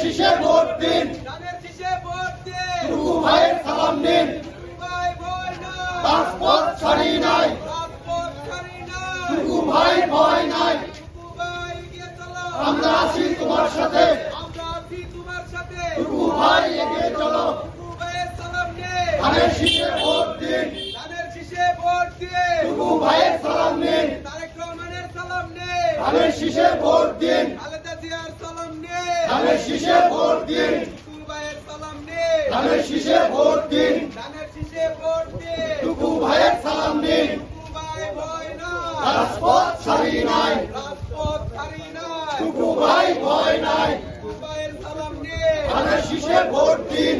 শীষে ভোট দিন। টুকু ভাইয়ের সালাম নিন। রাজপথ ছাড়ি নাই টুকু ভাই ভয় নাই আমরা আছি তোমার সাথে আছি তোমার সাথে। টুকু ভাই এগিয়ে চলো টুকু ভাইয়ের সালাম নিয়ে। ধানের শীষে ভোট দিন ধানের শীষে ভোট দিয়ে। টুকু ভাইয়ের সালাম নিন তারেক রহমানের সালাম নিয়ে। ধানের শীষে ভোট দিন খালেদা জিয়ার সালাম নিয়ে। ধানের শীষে ভোট দিন টুকু ভাইয়ের সালাম নিয়ে। ধানের শীষে ভোট দিন ধানের শীষে ভোট দিয়ে। টুকু ভাইয়ের সালাম নিন টুকু ভাই ভয় নাই। রাজপথ ছাড়ি নাই রাজপথ ছাড়ি নাই। টুকু ভাই ভয় নাই ধানের ভোট দিন।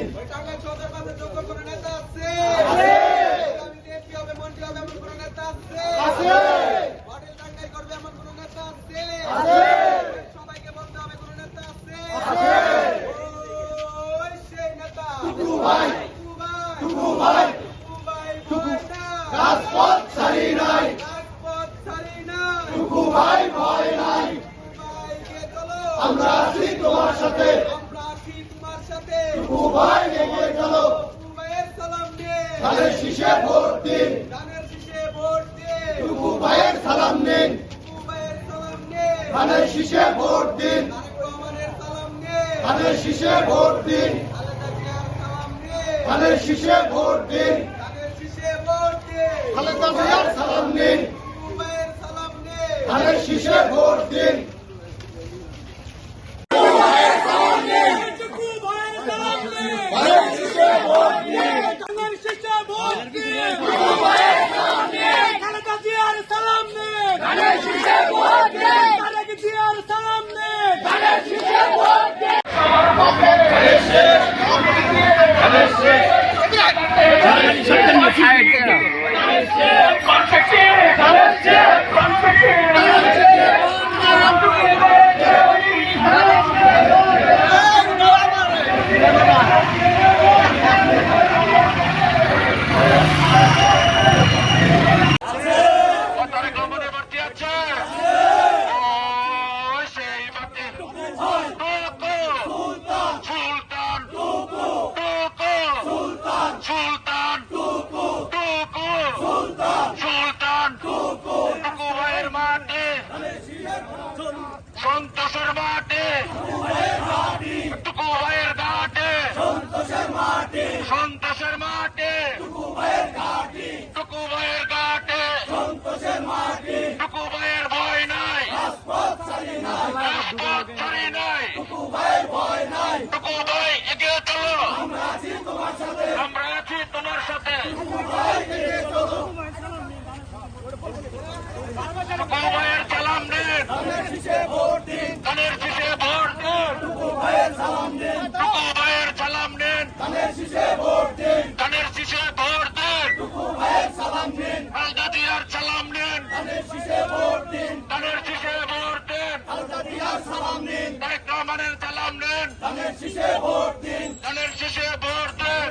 রাজপথ ছাড়ি নাই। আমরা আছি তোমার সাথে ভাই এগিয়ে চলো। টুকু সালাম নিয়ে। ধানের শীষে ভোট দিন। ধানের শীষে ভোট সালাম নিন। সালাম নিয়ে। ধানের শীষে ভোট দিন। রহমানের সালাম নিয়ে। ধানের শীষে ভোট দিন ধানের শীষে ভোট দিয়ে। খালেদা জিয়ার সালাম নিন টুকু ভাইয়ের সালাম নিয়ে। ধানের শীষে ভোট দিন টুকু ভাইয়ের সালাম নিয়ে। ধানের শীষে ভোট দিন ধানের শীষে ভোট দিয়ে। খালেদা জিয়ার সালাম নিয়ে। তারেক জিয়ার সালাম নিয়ে। তারেক রহমানের বাড়তি আছে ওই সেই বাড়তি টুকু সুলতান টুকু সুলতান টুকু সুলতান টুকু ভাইয়ের মাঠে সন্তোষের মাঠে টুকু ভাইয়ের ঘাটে সন্তোষের মাঠে টুকু ভাইয়ের ঘাটে টুকু ভাইয়ের ভয় নাই রাজপথ ছাড়ি নাই টুকু ভাই এগিয়ে চলো আমরা আছি তোমার সাথে টুকু ভাইয়ের সালাম নেন ধানের শীষে ভোট দেন টুকু ভাইয়ের সালাম নেন ধানের শীষে ভোট দেন খালেদা জিয়ার সালাম নেন ধানের শীষে ভোট দেন তারেক রহমানের সালাম দিন। ধানের শীষে ভোট দেন।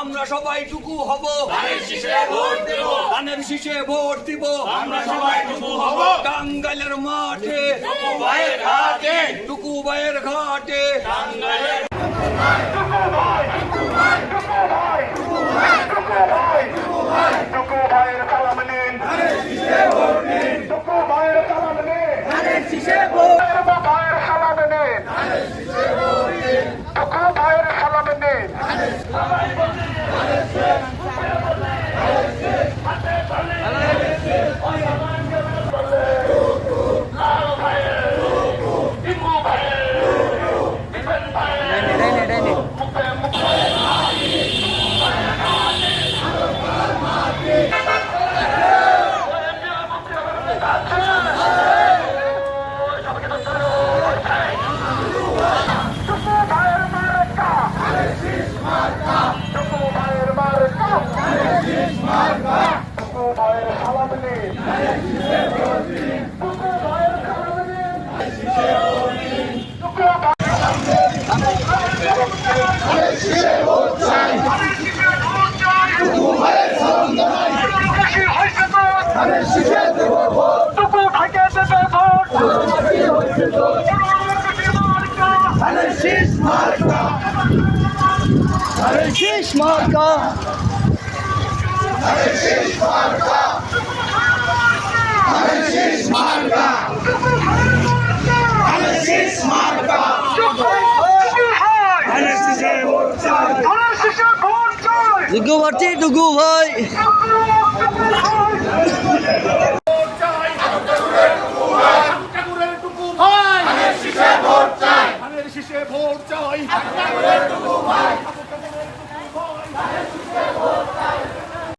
আমরা সবাই টুকু হব। ধানের শীষে ভোট দেব। আমরা সবাই টুকু হব। টাঙ্গাইলের মাঠে। টুকু ভাইয়ের ঘাটে। টুকু ভাইয়ের ঘাটে। টাঙ্গাইলের हरे शीश मार का हरे शीश मार का हरे शीश मार का हरे शीश मार का हरे शीश मोर्चा हरे शीश मोर्चा दुगु वर्ती दुगु भाई